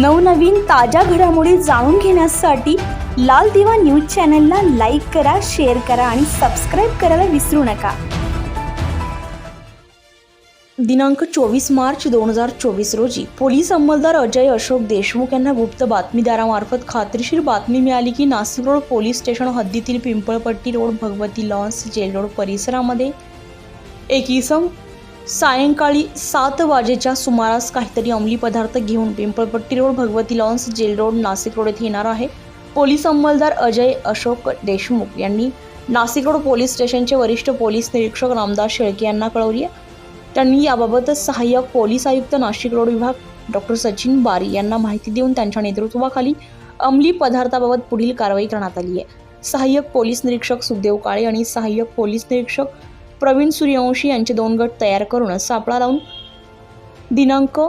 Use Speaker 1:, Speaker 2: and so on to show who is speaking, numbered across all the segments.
Speaker 1: नवनवीन ताज्या घडामोडी जाणून घेण्यासाठी लाल दिवा न्यूज चॅनलला लाईक करा शेअर करा आणि सबस्क्राईब करायला विसरू नका. दिनांक चोवीस मार्च दोन हजार चोवीस रोजी पोलीस अंमलदार अजय अशोक देशमुख यांना गुप्त बातमीदारामार्फत खात्रीशीर बातमी मिळाली की नाशिक रोड पोलीस स्टेशन हद्दीतील Pimpalpatti road Bhagwati lawns jail road परिसरामध्ये एक इसम सायंकाळी सात वाजेच्या सुमारास काहीतरी अंमली पदार्थ घेऊन Pimpalpatti road Bhagwati lawns jail road Nashik road येथे येणार आहे. पोलीस अंमलदार अजय अशोक देशमुख यांनी नाशिक रोड पोलीस स्टेशनचे वरिष्ठ पोलीस निरीक्षक रामदास शेळके यांना कळवली आहे. त्यांनी याबाबत सहाय्यक पोलीस आयुक्त नाशिक रोड विभाग डॉक्टर सचिन बारी यांना माहिती देऊन त्यांच्या नेतृत्वाखाली अंमली पदार्थाबाबत पुढील कारवाई करण्यात आली आहे. सहाय्यक पोलीस निरीक्षक सुखदेव काळे आणि सहाय्यक पोलीस निरीक्षक प्रवीण सूर्यवंशी यांचे दोन गट तयार करून सापळा लावून दिनांक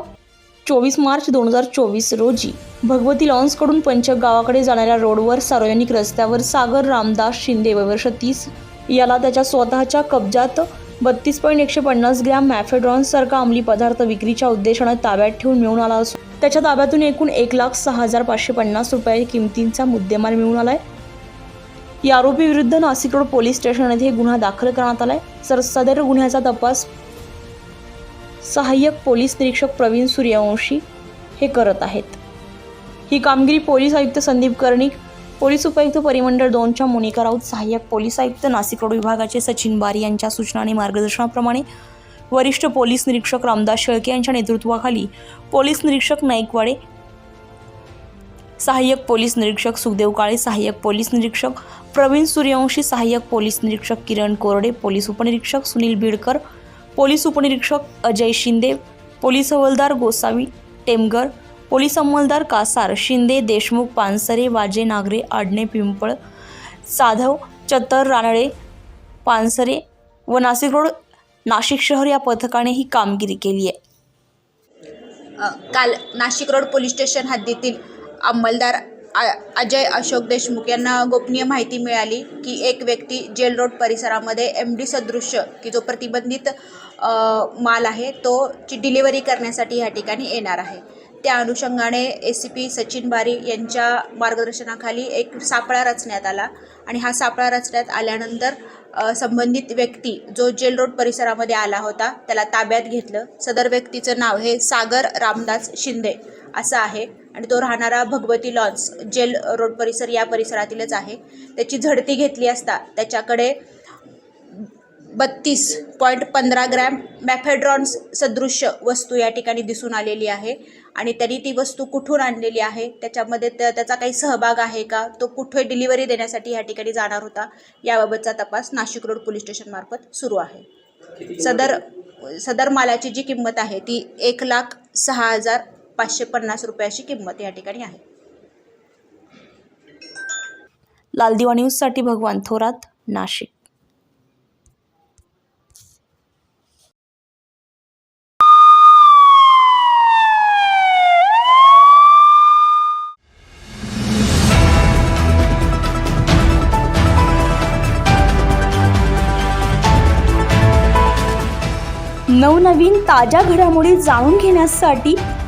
Speaker 1: चोवीस मार्च दोन हजार चोवीस रोजी भगवती लॉन्सकडून पंचक गावाकडे जाणाऱ्या रोडवर सार्वजनिक रस्त्यावर सागर रामदास शिंदे वर्ष तीस याला त्याच्या स्वतःच्या कब्जात बत्तीस पॉईंट एकशे पन्नास ग्रॅम मॅफेड्रॉन्ससारखा अंमली पदार्थ विक्रीच्या उद्देशानं ताब्यात ठेवून मिळून आला असून त्याच्या ताब्यातून एकूण एक लाख सहा हजार पाचशे पन्नास रुपये किमतींचा मुद्देमाल मिळून आला आहे या आरोपीविरुद्ध नाशिक रोड पोलीस स्टेशन येथे गुन्हा दाखल करण्यात आलाय. तर सदर गुन्ह्याचा तपास सहाय्यक पोलीस निरीक्षक प्रवीण सूर्यवंशी हे करत आहेत. ही कामगिरी पोलीस आयुक्त संदीप कर्णिक पोलीस उपायुक्त परिमंडळ दोनच्या मोनिका राऊत सहाय्यक पोलीस आयुक्त नाशिक रोड विभागाचे सचिन बारी यांच्या सूचना आणि मार्गदर्शनाप्रमाणे वरिष्ठ पोलीस निरीक्षक रामदास शेळके यांच्या नेतृत्वाखाली पोलीस निरीक्षक नाईकवाडे सहाय्यक पोलीस निरीक्षक सुखदेव काळे सहाय्यक पोलीस निरीक्षक प्रवीण सूर्यवंशी सहाय्यक पोलीस निरीक्षक किरण कोरडे पोलीस उपनिरीक्षक सुनील बिडकर पोलीस उपनिरीक्षक अजय शिंदे पोलीस हवालदार गोसावी टेमगर पोलीस अंमलदार कासार शिंदे देशमुख पानसरे वाजे नागरे आडणे पिंपळ साधव चतर रानळे पानसरे व नाशिक रोड नाशिक शहर या पथकाने ही कामगिरी केली आहे.
Speaker 2: काल नाशिक रोड पोलीस स्टेशन हद्दीतील अंमलदार आ अजय अशोक देशमुख यांना गोपनीय माहिती मिळाली की एक व्यक्ती जेल रोड परिसरामध्ये एम डी सदृश्य की जो प्रतिबंधित माल आहे तो ची डिलिव्हरी करण्यासाठी ह्या ठिकाणी येणार आहे. त्या अनुषंगाने ए सी पी सचिन बारी यांच्या मार्गदर्शनाखाली एक सापळा रचण्यात आला आणि हा सापळा रचण्यात आल्यानंतर संबंधित व्यक्ती जो जेल रोड परिसरामध्ये आला होता त्याला ताब्यात घेतलं. सदर व्यक्तीचं नाव हे सागर रामदास शिंदे असं आहे. आणि तो राहणारा भगवती लॉन्स जेल रोड परिसर या परिसरातीलच आहे. त्याची झडती घेतली असता त्याच्याकडे बत्तीस पॉईंट पंधरा ग्रॅम मॅफेड्रॉन्स सदृश्य वस्तू या ठिकाणी दिसून आलेली आहे. आणि त्यांनी ती वस्तू कुठून आणलेली आहे? त्याच्यामध्ये त्या त्याचा काही सहभाग आहे का? तो कुठे डिलिव्हरी देण्यासाठी या ठिकाणी जाणार होता? याबाबतचा तपास नाशिक रोड पोलीस स्टेशनमार्फत सुरू आहे. सदर सदर मालाची जी किंमत आहे ती एक लाख सहा हजार पाचशे पन्नास रुपयाची किंमत या ठिकाणी आहे.
Speaker 1: लालदिवा न्यूजसाठी भगवान थोरात नाशिक. नवनवीन ताज्या घडामोडी जाणून घेण्यासाठी